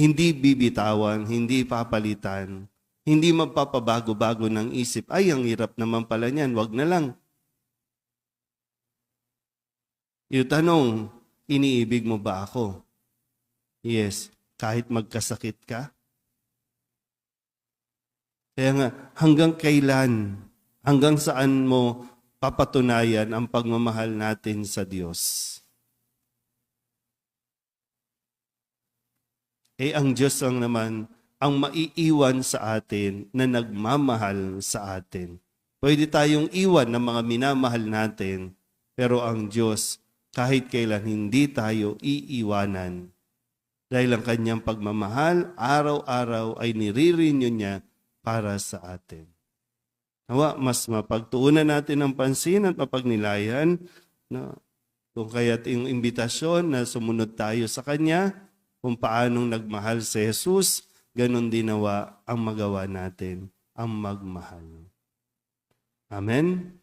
hindi bibitawan, hindi papalitan, hindi magpapabago-bago ng isip. Ay, ang hirap naman pala niyan, wag na lang. Yung tanong, iniibig mo ba ako? Yes, kahit magkasakit ka. Kaya nga, hanggang kailan, hanggang saan mo papatunayan ang pagmamahal natin sa Diyos? Eh, ang Diyos lang naman ang maiiwan sa atin na nagmamahal sa atin. Pwede tayong iwan ng mga minamahal natin, pero ang Diyos, kahit kailan hindi tayo iiwanan. Dahil ang kanyang pagmamahal, araw-araw ay nirirenew niya para sa atin. Nawa, mas mapagtuunan natin ang pansin at mapagnilayan na kung kaya't yung imbitasyon na sumunod tayo sa Kanya, kung paanong nagmahal si Jesus, ganon din nawa ang magawa natin, ang magmahal. Amen?